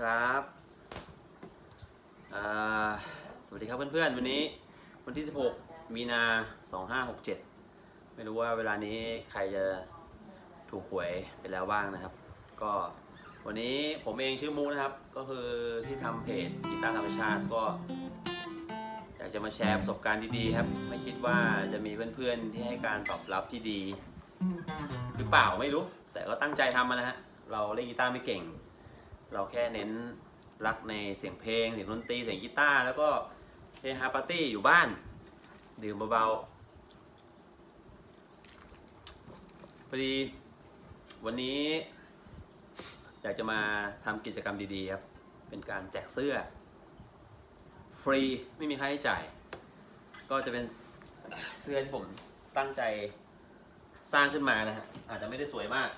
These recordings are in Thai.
ครับสวัสดีครับเพื่อนๆ วันนี้วันที่ 16 มีนา 2567 ไม่รู้ว่าเวลานี้ใครจะถูกหวยไปแล้วบ้างนะครับ ก็วันนี้ผมเองชื่อมูนะครับ ก็คือที่ทำเพจกีตาร์ธรรมชาติก็อยากจะมาแชร์ประสบการณ์ดีๆครับ ไม่คิดว่าจะมีเพื่อนๆ ที่ให้การตอบรับที่ดี หรือเปล่าไม่รู้ แต่ก็ตั้งใจทำมานะฮะ เราเล่นกีตาร์ไม่เก่ง เราแค่เน้นรักในเสียงเพลงเสียงดนตรีเสียงกีตาร์แล้วก็เฮฮาปาร์ตี้อยู่บ้าน ดื่มเบาๆพอดีวันนี้ อยากจะมาทำกิจกรรมดีๆครับ เป็นการแจกเสื้อ ฟรีไม่มีค่าใช้จ่าย ก็จะเป็นเสื้อที่ผมตั้งใจสร้างขึ้นมานะฮะอาจจะไม่ได้สวยมาก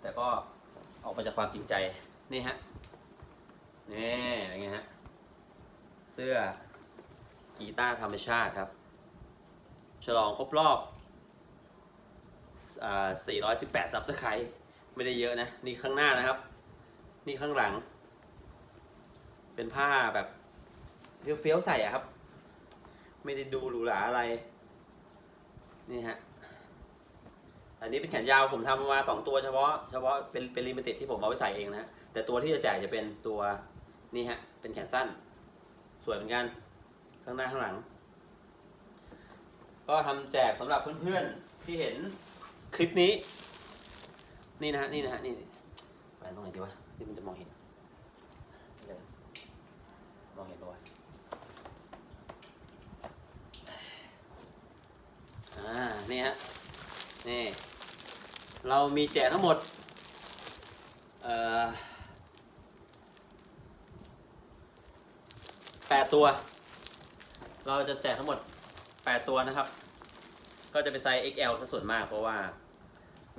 แต่ก็ ออกมาจากความจริงใจ นี่ฮะ นี่เป็นไงฮะ เสื้อกีตาร์ธรรมชาติครับ ฉลองครบรอบอ่า418ซับสไครต์ไม่ได้เยอะนะ นี่ข้างหน้านะครับ นี่ข้างหลัง เป็นผ้าแบบเฟี้ยวๆใส่อะครับ ไม่ได้ดูหรูหราอะไร นี่ฮะ อันนี้เป็นแขนยาวผมทำมาสองตัวเฉพาะเฉพาะเป็นเป็นลิมิเต็ดที่ผมเอาไปใส่เองนะ แต่ตัวที่จะแจกจะเป็นตัวนี่ฮะ เป็นแขนสั้น สวยเหมือนกัน ข้างหน้าข้างหลัง ก็ทำแจกสำหรับเพื่อนๆที่เห็นคลิปนี้ นี่นะฮะ นี่นะฮะ นี่ไปตรงไหนดีวะที่มันจะมองเห็นมองเห็นปะวะอ่า นี่ฮะ นี่ เรามีแจกทั้งหมดแปดตัว เราจะแจกทั้งหมดแปดตัวนะครับ ก็จะเป็นไซส์ XL ซะส่วนมาก เพราะว่า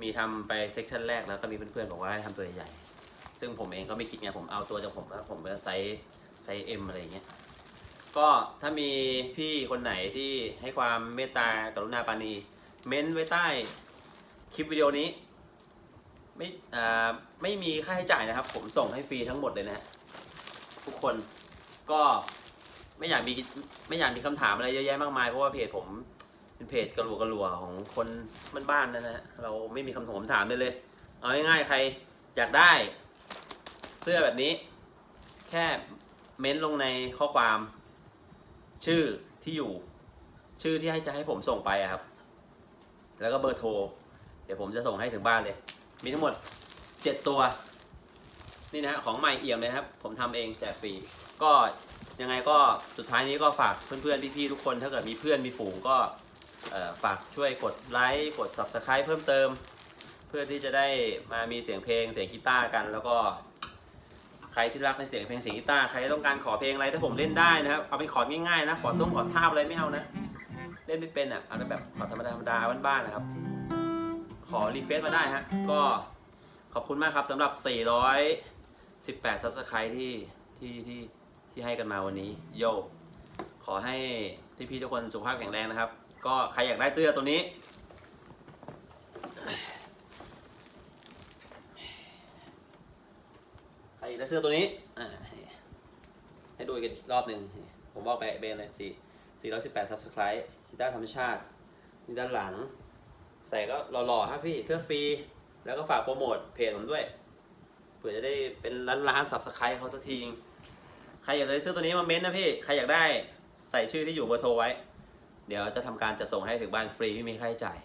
มีทำไปเซกชันแรกแล้วก็มีเพื่อนๆบอกว่าให้ทำตัวใหญ่ๆซึ่งผมเองก็ไม่คิดไงผมเอาตัวจากผมแล้วผมเป็นไซส์ไซส์ M อะไรอย่างเงี้ย ก็ถ้ามีพี่คนไหนที่ให้ความเมตตากรุณาปาณีเม้นไว้ใต้คลิปวิดีโอนี้ ไม่อ่าไม่มีค่าใช้จ่ายนะครับ ผมส่งให้ฟรีทั้งหมดเลยนะฮะทุกคนก็ไม่อยากมีไม่อยากมีคำถามอะไรเยอะแยะมากมายเพราะว่าเพจผมเป็นเพจกระหลัวกระหลัวของคนบ้านๆนะนะฮะเราไม่มีคำถามถามเลยเลย เอาง่ายๆใครอยากได้ เสื้อแบบนี้ แค่เม้นลงในข้อความ ชื่อที่อยู่ ชื่อที่ให้จะให้ผมส่งไปอะครับ แล้วก็เบอร์โทร เดี๋ยวผมจะส่งให้ถึงบ้านเลย มีทั้งหมด 7 ตัว นี่นะฮะของใหม่เอี่ยมเลยครับ ผมทำเองแจกฟรี ก็ยังไงก็สุดท้ายนี้ก็ฝากเพื่อนๆพี่ๆทุกคน ถ้าเกิดมีเพื่อนมีฝูงก็ฝากช่วยกดไลค์กด Subscribe เพิ่มเติม เพื่อที่จะได้มามีเสียงเพลงเสียงกีตาร์กัน แล้วก็ใครที่รักในเสียงเพลงเสียงกีตาร์ใครต้องการขอเพลงอะไรถ้าผมเล่นได้นะครับเอาเป็นขอดง่ายๆนะขอตุ้งขอท่าอะไรไม่เอานะ เล่นไม่เป็นอะเอาแบบขอธรรมดาธรรมดาบ้านๆนะครับ ขอรีเควสต์มาได้ฮะ ก็ขอบคุณมากครับสำหรับ 418ซับสไครต์ที่ที่ที่ที่ให้กันมาวันนี้ โย ขอให้ที่พี่ทุกคนสุขภาพแข็งแรงนะครับ ก็ใครอยากได้เสื้อตัวนี้ ใครอยากได้เสื้อตัวนี้อ่าให้ดูกันอีกรอบหนึ่งผมบอกไปเบนเลยสี่418ซับสไครต์กีตาร์ธรรมชาตินี่ด้านหลัง ใส่ก็หล่อๆครับพี่เพื่อฟรี แล้วก็ฝากโปรโมทเพจผมด้วย เผื่อจะได้เป็นล้านล้านสับสไครต์เขาสักทีใครอยากได้เสื้อตัวนี้มาเม้นต์นะพี่ ใครอยากได้ใส่ชื่อที่อยู่เบอร์โทรไว้ เดี๋ยวจะทำการจะส่งให้ถึงบ้านฟรีไม่มีค่าใช้จ่าย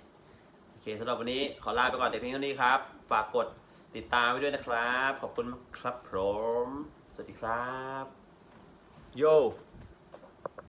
โอเคสำหรับวันนี้ขอลาไปก่อนแต่เพียงเท่านี้ครับ ฝากกดติดตามไว้ด้วยนะครับ ขอบคุณครับผม สวัสดีครับ โย